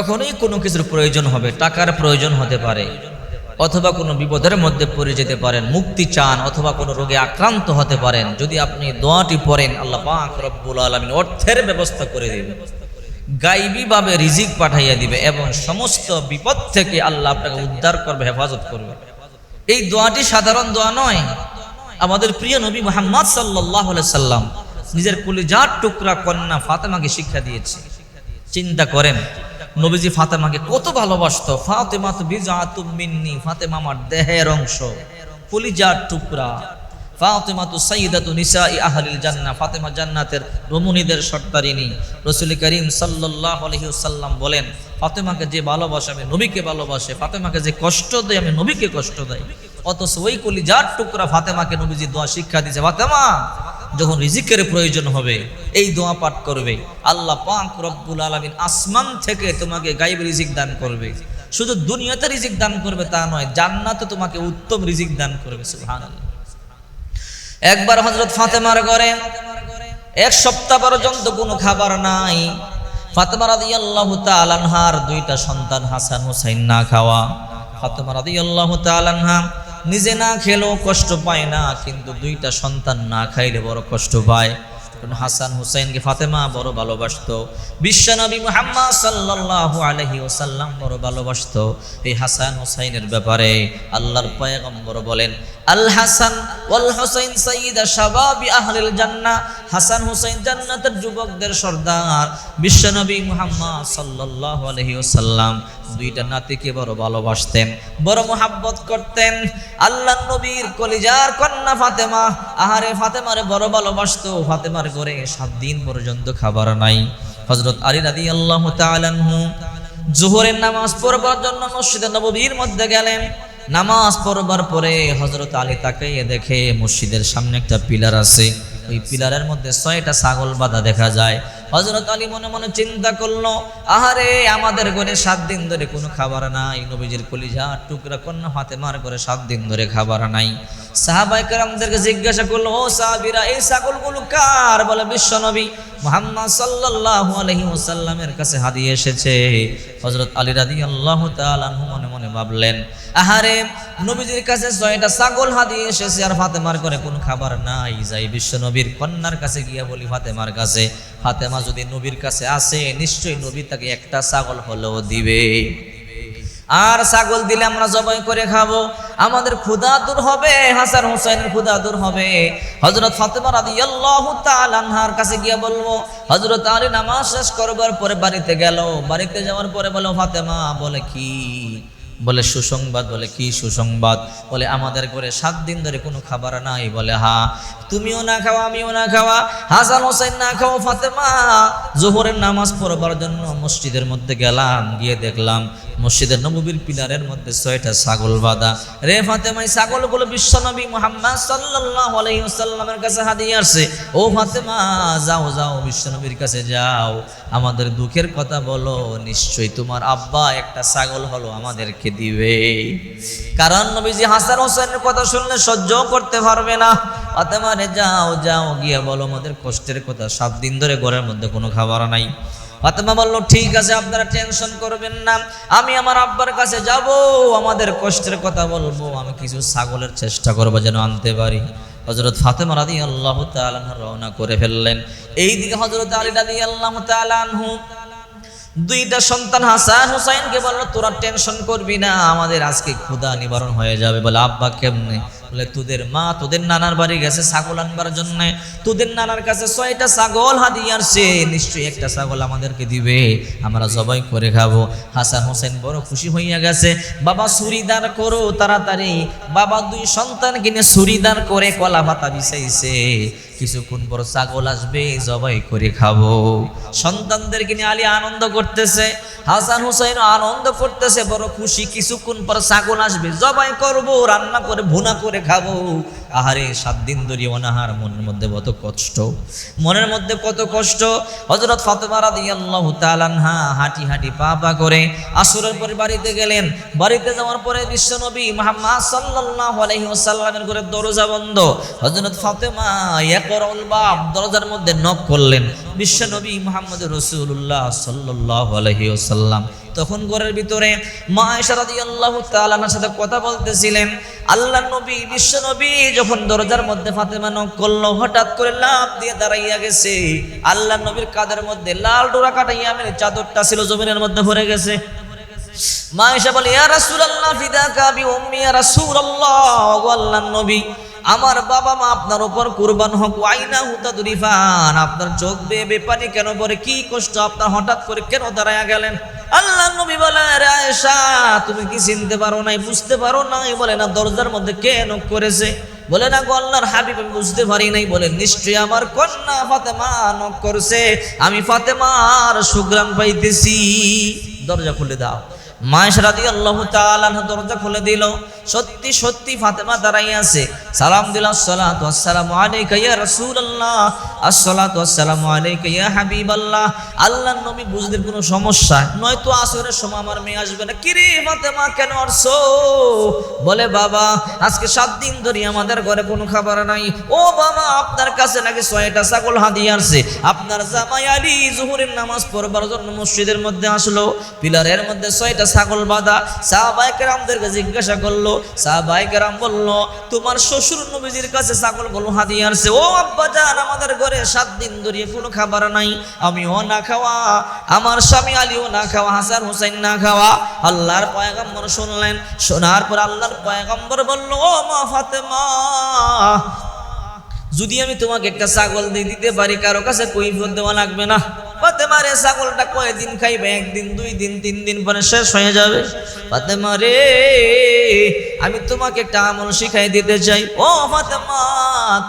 যখনই কোনো কিছুর প্রয়োজন হবে, টাকার প্রয়োজন হতে পারে, অথবা কোনো বিপদের মধ্যে পড়ে যেতে পারেন, মুক্তি চান, অথবা কোনো রোগে আক্রান্ত হতে পারেন, যদি আপনি দোয়াটি পড়েন, আল্লাহ পাক রব্বুল আলমিন অর্থের ব্যবস্থা করে দেবে, গাইবীভাবে রিজিক পাঠাইয়া দিবে, এবং সমস্ত বিপদ থেকে আল্লাহ আপনাকে উদ্ধার করবে, হেফাজত করবে। এই দোয়াটি সাধারণ দোয়া নয়। আমাদের প্রিয় নবী মোহাম্মদ সাল্লাহ সাল্লাম নিজের কুলিজার টুকরা কন্যা ফাতেমাকে শিক্ষা দিয়েছে। চিন্তা করেন নবীজি ফাতেমাকে কত ভালোবাসতো। ফাতেমা তো বিজাতু মিন্নি, ফাতেমা আমার দেহের অংশ। কলিজার টুকরা। ফাতেমা তো সাইদাতু নিসা ই আহলিল জান্নাহ, ফাতেমা জান্নাতের রমণীদের সর্দারিনী। রসুল করিম সাল্লাল্লাহু আলাইহি ওয়াসাল্লাম বলেন, ফাতেমাকে যে ভালোবাসে, আমি নবীকে ভালোবাসে। ফাতেমাকে যে কষ্ট দেয়, আমি নবীকে কষ্ট দেয়। অথচ ওই কলিজার টুকরা ফাতেমাকে নবীজি দোয়া শিক্ষা দিয়েছে, ফাতেমা যখন রিজিকের প্রয়োজন হবে, এই দোয়া পাঠ করবে। আল্লাহ পাক রব্বুল আলামিন আসমান থেকে তোমাকে গাইব রিজিক দান করবে। শুধু দুনিয়াতে রিজিক দান করবে তা নয়, জান্নাতে তোমাকে উত্তম রিজিক দান করবে একবার হযরত ফাতেমার ঘরে এক সপ্তাহ পর্যন্ত কোনো খাবার নাই। ফাতেমা রাদিয়াল্লাহু তাআলা আনহার দুইটা সন্তান হাসান হুসাইন না খাওয়া। ফাতেমা রাদিয়াল্লাহু তাআলা আনহা নিজে না খেলেও কষ্ট পায় না, কিন্তু দুইটা সন্তান না খাইলে বড় কষ্ট পায়। হাসান হুসাইনকে ফাতেমা বড় ভালোবাসতো বিশ্বনবী মুহাম্মদ সাল্লাল্লাহু আলাইহি ওয়াসাল্লাম বড় ভালোবাসতো। এই হাসান হুসাইনের ব্যাপারে আল্লাহর পয়গম্বর বলেন, আল হাসান ওয়াল হুসাইন সাইয়্যিদা শাবাবি আহলিল জান্নাহ। হাসান হুসাইন জান্নাতের যুবকদের সর্দার বিশ্বনবী মুহাম্মদ সাল্লাল্লাহু আলাইহি ওয়াসাল্লাম। দুইটা নাতিকে বড় ভালোবাসতেন, বড় মোহাব্বত করতেন। আল্লাহ নবীর কলিজার কন্যা ফাতেমা, আহারে ফাতেমারে বড় ভালোবাসতো, ফাতেমার ঘরে সাত দিন পর্যন্ত খাবার নাই। হযরত আলী তাআলা আনহু জোহরের নামাজ পড়বার জন্য মসজিদে নববীর মধ্যে গেলেন। নামাজ পড়বার পরে হজরত আলী তাকাইয়ে দেখে মসজিদের সামনে একটা পিলার আছে। ওই পিলারের মধ্যে ছয়টা ছাগল বাঁধা দেখা যায়। হজরত আলী মনে মনে চিন্তা করল, আহারে, আমাদের ঘরে সাত দিন ধরে কোনো খাবার নাই, নবীজির কলিজা, টুকরা কন্যা ফাতেমার ঘরে সাত দিন ধরে খাবার নাই। জিজ্ঞাসা করল, ও সাহাবিরা, এই ছাগলগুলো কার? বলে, বিশ্ব নবী মোহাম্মদ ওয়াসাল্লামের কাছে হাদিয়ে এসেছে। হযরত আলী রাদিয়াল্লাহু তাআলা আনহু মনে মনে ভাবলেন, আহারে, নবীজির কাছে ছয়টা ছাগল হাদিয়ে এসেছে আর ফাতেমার ঘরে কোনো খাবার নাই। যাই বিশ্ব নবীর কন্যার কাছে গিয়া বলি, ফাতেমার কাছে, ফাতেমা যদি নবীর কাছে আসে, নিশ্চয়ই নবী তাকে একটা ছাগল হলেও দিবে। আর ছাগল দিলে আমরা জবাই করে খাব। আমাদের ক্ষুধা দূর হবে, হাসান হুসাইনের ক্ষুধা দূর হবে। হজরত ফাতেমা রাদিয়াল্লাহু আনহার কাছে গিয়ে বলব হজরত আলী নামাজ শেষ করবার পরে বাড়িতে গেল। বাড়িতে যাওয়ার পরে বলো, ফাতেমা, বলে কি? বলে, সুসংবাদ? বলে, কি সুসংবাদ? বলে, আমাদের ঘরে সাত দিন ধরে কোনো খাবার নাই। বলে, হা, তুমিও না খাওয়া আমিও না খাওয়া। হাসান হোসেন না খাওয়া ফাতেমা। জোহরের নামাজ পড়বার জন্য মসজিদের মধ্যে গেলাম, গিয়ে দেখলাম মসজিদের নবীর পিলারের মধ্যে ছয়টা ছাগল বাঁধা। রে ফাতেমাই ছাগলগুলো বিশ্বনবী মোহাম্মদ সাল্লাল্লাহু আলাইহি ওয়াসাল্লামের কাছে হাদিয়ে আসছে। ও ফাতেমা, যাও যাও বিশ্বনবীর কাছে যাও। আমাদের দুঃখের কথা বলো, নিশ্চয়ই তোমার আব্বা একটা ছাগল হলো আমাদেরকে দিবে। কারণ নবীজি হাসান হোসেনের কথা শুনলে সহ্য করতে পারবে না। ফাতেমা রে, যাও যাও, গিয়ে বলো, আমাদের কষ্টের কথা সাত দিন ধরে ঘরের মধ্যে কোনো খাবার নাই। ফাতেমা বলল, ঠিক আছে, আপনারা টেনশন করবেন না। আমি আমার আব্বার কাছে যাব, আমাদের কষ্টের কথা বলব। আমি কিছু ছাগলের চেষ্টা করব যেন আনতে পারি। হজরত ফাতেমা রাদি আল্লাহ তালাহ রওনা করে ফেললেন। এইদিকে হজরত আলী রাদি আল্লাহ তালানহু দুইটা সন্তান হাসান হুসাইনকে বলল, তোরা টেনশন করবি না, আমাদের আজকে ক্ষুধা নিবারণ হয়ে যাবে। বলে, আব্বা, কেমনে? বলে, তোদের মা তোদের নানার বাড়ি গেছে ছাগল আনবার জন্য। তোদের নানার কাছে ছয়টা ছাগল হাদিয়ে আসছে। নিশ্চয়ই একটা ছাগল আমাদেরকে দিবে। আমরা জবাই করে খাব। হাসান হোসেন বড় খুশি হইয়া গেছে। বাবা সুরিদার করো তাড়াতাড়ি। বাবা, দুই সন্তান কিনে সুরিদার করে কলা পাতা বিছাইছে। কিছুক্ষণ পর ছাগল আসবে, জবাই করে খাব। সন্তানদের নিয়ে আলী আনন্দ করতেছে, হাসান হুসাইন আনন্দ করতেছে, বড় খুশি। কিছুক্ষণ পর ছাগল আসবে, জবাই করব, রান্না করে, ভুনা করে খাব। আহারে সাত দিন ধরে অনাহার, মনের মধ্যে কত কষ্ট। মনের মধ্যে কত কষ্ট। হজরত ফাতেমা দিয়াল্লাহ তালানহা হাঁটি হাঁটি পা পা করে আসরের পরে বাড়িতে গেলেন। বাড়িতে যাওয়ার পরে বিশ্বনবী নবী মাহমা সাল্লাহ ওয়াসাল্লামের ঘরে দরজা বন্ধ। হজরত ফাতেমা একর বাপ দরজার মধ্যে নখ করলেন। বিশ্বনবী মোহাম্মদ রসুল্লাহ সাল্লাহ আলহি ওসাল্লাম তখন ঘরের ভিতরে মা আয়েশা রাদিয়াল্লাহু তাআলার সাথে কথা বলতেছিলেন। আল্লাহ নবী, বিশ্ব নবী যখন দরজার মধ্যে ফাতেমা নক করল, হঠাৎ করে লাভ দিয়ে দাঁড়াইয়া গেছে। আল্লাহ নবীর কাদের মধ্যে লাল ডোরা কাটাইয়া মেরে চাদরটা ছিল জমিনের মধ্যে ভরে গেছে। মা এসে বলে, ইয়া রাসূলুল্লাহ, ফিদাকা বি উম্মি, ইয়া রাসূলুল্লাহ ওগো আল্লাহর নবী। আমার বাবা মা আপনার উপর কুরবান হোক আইনা হুতা দুরিফান আপনার চোখ বেয়ে বেপানি কেন পরে কি কষ্ট? আপনার হঠাৎ করে কেন দাঁড়ায়া গেলেন? আল্লাহ নবী বলে আয়েশা, তুমি কি চিনতে পারো নাই, বুঝতে পারো নাই? বলে, না, দরজার মধ্যে কে নক করেছে? বলে, না গো, আল্লাহর হাবিব, আমি বুঝতে পারি নাই। বলে, নিশ্চয়ই আমার কন্যা ফাতেমা নক করছে। আমি ফাতেমার সুগ্রাম পাইতেছি। দরজা খুলে দাও। মায়েশ রাদি আল্লাহ কোনো সমস্যা আসরের সময় আমার মেয়ে আসবে না। কিরে ফাতেমা, কেন আসছো? বলে, বাবা, আজকে সাত দিন ধরে আমাদের ঘরে কোনো খাবার নাই। ও বাবা, আপনার কাছে নাকি ছয়টা ছাগল হাদিয়ে আসছে। আপনার জামাই আলী জুহুরের নামাজ পড়বার জন্য মসজিদের মধ্যে আসলো। পিলারের মধ্যে ছয়টা ছাগল বাঁধা। সাহাবাইকে রামদেরকে জিজ্ঞাসা করল সাহাবাইকে রাম বলল, তোমার শ্বশুর নবীজির কাছে ছাগলগুলো হাদিয়ে আসছে ও আব্বা জান, আমাদের ঘরে সাত দিন ধরে কোনো খাবার নাই। আমিও না খাওয়া, আমার স্বামী আলীও না খাওয়া, হাসান হুসাইন না খাওয়া। আল্লাহর পয়গম্বর শুনলেন। শোনার পর আল্লাহর পয়গাম্বর বলল, ও মা ফাতেমা যদি আমি তোমাকে একটা ছাগল দিয়ে দিতে পারি, কারও কাছে কৈফিয়ত দেওয়া লাগবে না। ফাতেমা রে ছাগলটা কয়দিন খাইবে? একদিন, দুই দিন, তিন দিন পরে শেষ হয়ে যাবে। ফাতেমা রে আমি তোমাকে একটা আমল শিখাই দিতে চাই। ও ফাতেমা,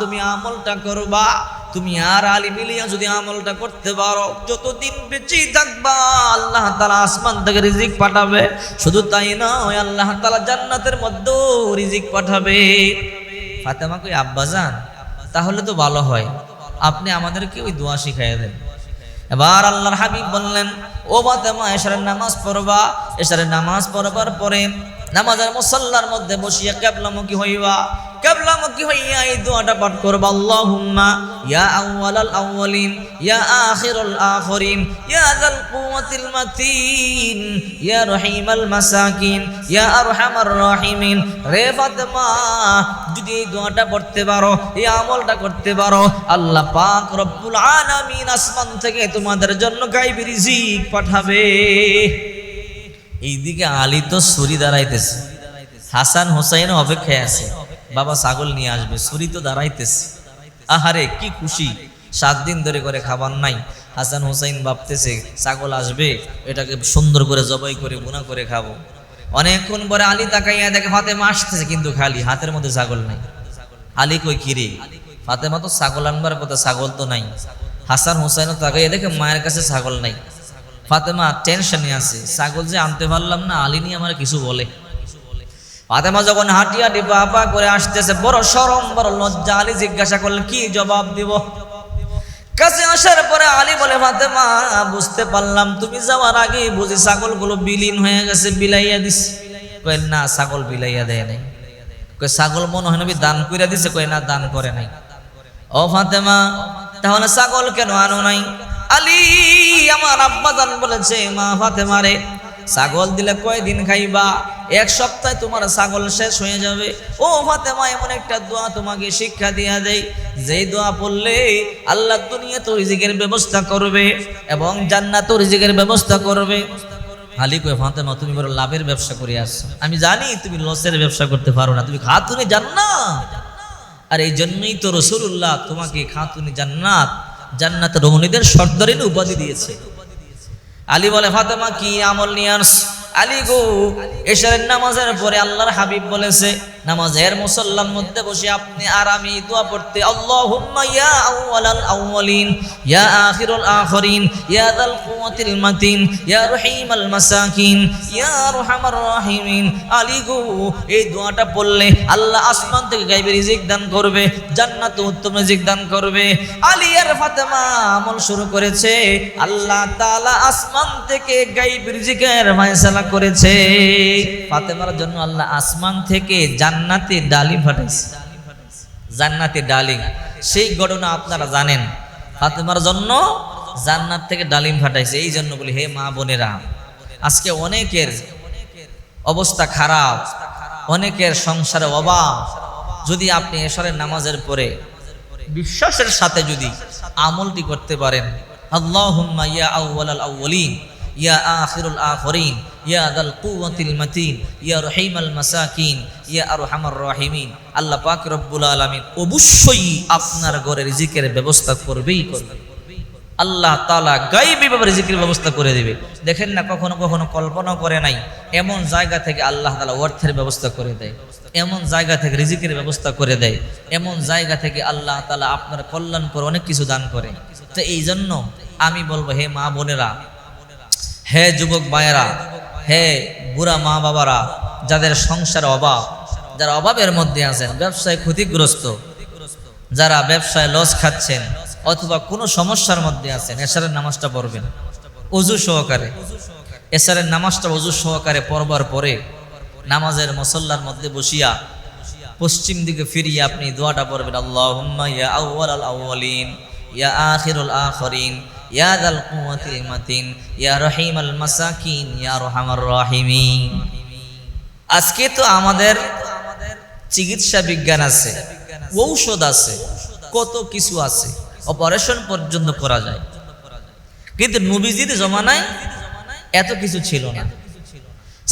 তুমি আমলটা করবা। তুমি আর আলী মিলিয়া যদি আমলটা করতে পারো, যতদিন বেঁচে থাকবা, আল্লাহ তালা আসমান থেকে রিজিক পাঠাবে। শুধু তাই নয়, আল্লাহ তালা জান্নাতের মধ্যেও রিজিক পাঠাবে। ফাতেমা কই, আব্বা যান? তাহলে তো ভালো হয়। আপনি আমাদেরকে ওই দোয়া শিখাই দেন। এবার আল্লাহর হাবিব বললেন, ও বাতেমা এশারের নামাজ পড়বা। এশারের নামাজ পড়বার পরে নামাজের মুসল্লার মধ্যে বসিয়া কেবলামুখী হইবা। কেবলামুখী হইয়া এই দোয়াটা পাঠ করবা? আল্লাহুম্মা, ইয়া আউয়ালাল আউয়ালিন, ইয়া আখিরুল আখিরিন, ইয়া যাল কুওয়াতিল মাতিন, ইয়া রহিমাল মাসাকিন, ইয়া আরহামার রাহিমিন। রে ফাতেমা, যদি এই দোয়াটা পড়তে পারো, এই আমলটা করতে পারো, আল্লাহ পাক রব্বুল আলামিন আসমান থেকে তোমাদের জন্য গাইবি রিজিক পাঠাবে। এইদিকে আলী তো ছুরি দাঁড়াইতেছে। হাসান হোসাইন অপেক্ষায় আছে। বাবা ছাগল নিয়ে আসবে, ছুরি তো দাঁড়াইতেছে। আহারে, কি খুশি। সাত দিন ধরে করে খাবার নাই। হাসান হুসাইন ভাবতেছে, ছাগল আসবে, এটাকে সুন্দর করে জবাই করে গুণা করে খাব। অনেকক্ষণ পরে আলী তাকাইয়া দেখে ফাতেমা আসতেছে কিন্তু খালি, হাতের মধ্যে ছাগল নাই। আলী কই কিরে? ফাতেমা তো ছাগল আনবার কথা ছাগল তো নাই। হাসান হোসাইনও তাকাইয়া দেখে মায়ের কাছে ছাগল নাই। ফাতেমা টেনশনে আছে। ছাগল যে আনতে পারলাম না, আলী নিয়ে আমার কিছু বলে। ফাতেমা যখন হাঁটি হাঁটি পা পা করে আসতেছে, বড় সরম বড় লজ্জা। আলী জিজ্ঞাসা করলেন কি জবাব দিব? কাছে আসার পরে আলী বলে, ফাতেমা, বুঝতে পারলাম, তুমি যাওয়ার আগে বুঝি ছাগলগুলো বিলীন হয়ে গেছে, বিলাইয়া দিস কয়, না, ছাগল বিলাইয়া দেয় নাই। কয়, ছাগল মনে হয় নবী দান কইরা দিছে। কয়, না, দান করে নাই। ও ফাতেমা, তাহলে ছাগল কেন আনো নাই? আলী আমার আব্বা জান বলেছে, মা ফাতেমা রে ছাগল দিলে কয়দিন খাইবা? এক সপ্তাহে তোমার ছাগল শেষ হয়ে যাবে। ও ফাতেমা, এমন একটা দোয়া তোমাকে শিক্ষা দিয়া দেয় যেই দোয়া পড়লে আল্লাহ দুনিয়া তো রিজিকের ব্যবস্থা করবে এবং জান্নাত রিজিকের ব্যবস্থা করবে। আলী কয়ে, ফাতেমা, তুমি বড় লাভের ব্যবসা করে আসছো। আমি জানি তুমি লসের ব্যবসা করতে পারো না। তুমি খাতুনি জান্নাত। আর এই জন্যই তো রসুল্লাহ তোমাকে খাতুনি জান্নাত জান্নাত রমণীদের সর্দারিন উপাধি দিয়েছে। আলী বলে ফাতেমা কি আমল নিয়ে আলী গো এশারের নামাজের পরে আল্লাহর হাবিব বলেছে নামাজের মুসল্লার মধ্যে বসে আপনি আর আমি দোয়া পড়তে, আল্লাহুম্মা ইয়া আউয়ালাল আউয়ালিন ইয়া আখিরুল ইয়া যাল কুওয়াতিল মাতিন, ইয়া রহিমাল মাসাকিন, ইয়া আলী গো, এই দোয়াটা পড়লে আল্লাহ আসমান থেকে গাইবে রিজিক দান করবে, জান্নাতে উত্তম রিজিক দান করবে। আলী আর ফাতেমা আমল শুরু করেছে, আল্লাহ তাআলা আসমান থেকে গাইব রিজিকের ফয়সালা করেছে। ফাতেমার জন্য আল্লাহ আসমান থেকে জান্নাতে ডালিম পাঠাইছে জান্নাতে ডালিম। সেই ঘটনা আপনারা জানেন। ফাতেমার জন্য জান্নাত থেকে ডালিম ফাটাইছে। এই জন্য বলি, হে মা বোনেরা, আজকে অনেকের অবস্থা খারাপ, অনেকের সংসারে অভাব। যদি আপনি এশারের নামাজের পরে বিশ্বাসের সাথে যদি আমলটি করতে পারেন, আল্লাহুম্মা ইয়া আউওয়ালাল আউওয়ালিন, ইয়া আখিরুল আখিরিন ইয়া দাল কুওয়াতিল মাতিন ইয়া রহিমাল মাসাকিন ইয়া আরহামার রাহিমিন আল্লাহ পাক রব্বুল আলামিন অবশ্যই আপনার ঘরে রিজিকের ব্যবস্থা করবেই করবে আল্লাহ তালা গাইবি ভাবে রিজিকের ব্যবস্থা করে দিবে। দেখেন না, কখনো কখনো কল্পনা করে নাই, এমন জায়গা থেকে আল্লাহ তালা অর্থের ব্যবস্থা করে দেয়, এমন জায়গা থেকে রিজিকের ব্যবস্থা করে দেয়, এমন জায়গা থেকে আল্লাহ তালা আপনার কল্যাণ করে অনেক কিছু দান করে। তো এই জন্য আমি বলব, হে মা বোনেরা, হে যুবক মায়েরা হে বুড়া মা বাবারা যাদের সংসার অভাব, যারা অভাবের মধ্যে আছেন, ব্যবসায় ক্ষতিগ্রস্ত, যারা ব্যবসায় লস খাচ্ছেন, অথবা কোনো সমস্যার মধ্যে আছেন এসারের নামাজটা পড়বেন। অজু সহকারে এসারের নামাজটা অজু সহকারে পড়বার পরে নামাজের মসল্লার মধ্যে বসিয়া পশ্চিম দিকে ফিরিয়ে আপনি দোয়াটা পড়বেন আল্লাহ ইয়া আউয়াল আল আউয়ালিন ইয়া আখিরুল আখিরিন ইয়া দাল কুওয়াতিল মাতিন ইয়া রহিমাল মাসাকিন, ইয়া রহমার রাহিমিন। আজকে তো আমাদের চিকিৎসা বিজ্ঞান আছে, ঔষধ আছে, কত কিছু আছে, অপারেশন পর্যন্ত করা যায়। কিন্তু নবীজির জমানায় এত কিছু ছিল না।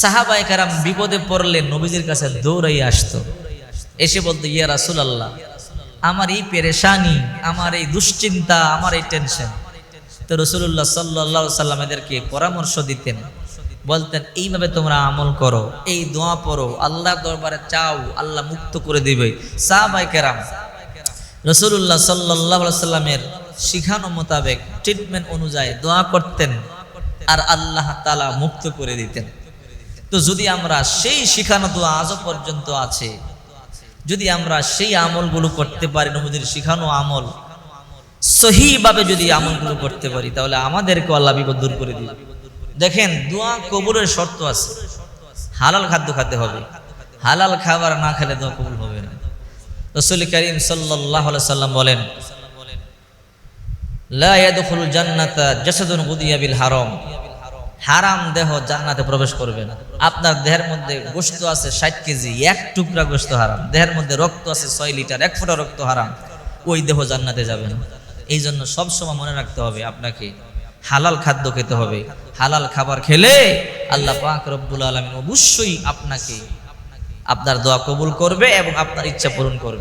সাহাবাই কারাম বিপদে পড়লে নবীজির কাছে দৌড়াই আসতো। এসে বলতো, ইয়া রাসুল আল্লাহ আমার এই পেরেশানি, আমার এই দুশ্চিন্তা, আমার এই টেনশন। তো রসুল্লাহ সাল্লাহ সাল্লাম এদেরকে পরামর্শ দিতেন। বলতেন, এইভাবে তোমরা আমল করো, এই দোয়া পড়ো, আল্লাহ দরবারে চাও, আল্লাহ মুক্ত করে দিবে। সাহাবাই কেরাম রসুল্লাহ সাল্লাহ সাল্লামের শিখানো মোতাবেক ট্রিটমেন্ট অনুযায়ী দোয়া করতেন আর আল্লাহ তালা মুক্ত করে দিতেন। তো যদি আমরা সেই শিখানো দোয়া আজও পর্যন্ত আছে, যদি আমরা সেই আমলগুলো করতে পারি নবীদের শিখানো আমল সহিভাবে যদি আমলগুলো করতে পারি, তাহলে আমাদেরকে আল্লাহ বিপদ দূর করে দিবে। দেখেন, দোয়া কবুলের শর্ত আছে। হালাল খাদ্য খেতে হবে। হালাল খাবার না খেলে দোয়া কবুল হবে না। রসুল করিম সাল্লাহ সাল্লাম বলেন আপনার দেহের মধ্যে গোশত আছে ষাট কেজি, এক টুকরা গোশত হারাম। দেহের মধ্যে রক্ত আছে ছয় লিটার, এক ফোঁটা রক্ত হারাম। ওই দেহ জান্নাতে যাবে না। এই জন্য সবসময় মনে রাখতে হবে আপনাকে হালাল খাদ্য খেতে হবে। হালাল খাবার খেলে আল্লাহ পাক রব্বুল আলমিন অবশ্যই আপনাকে আপনার দোয়া কবুল করবে এবং আপনার ইচ্ছা পূরণ করবে।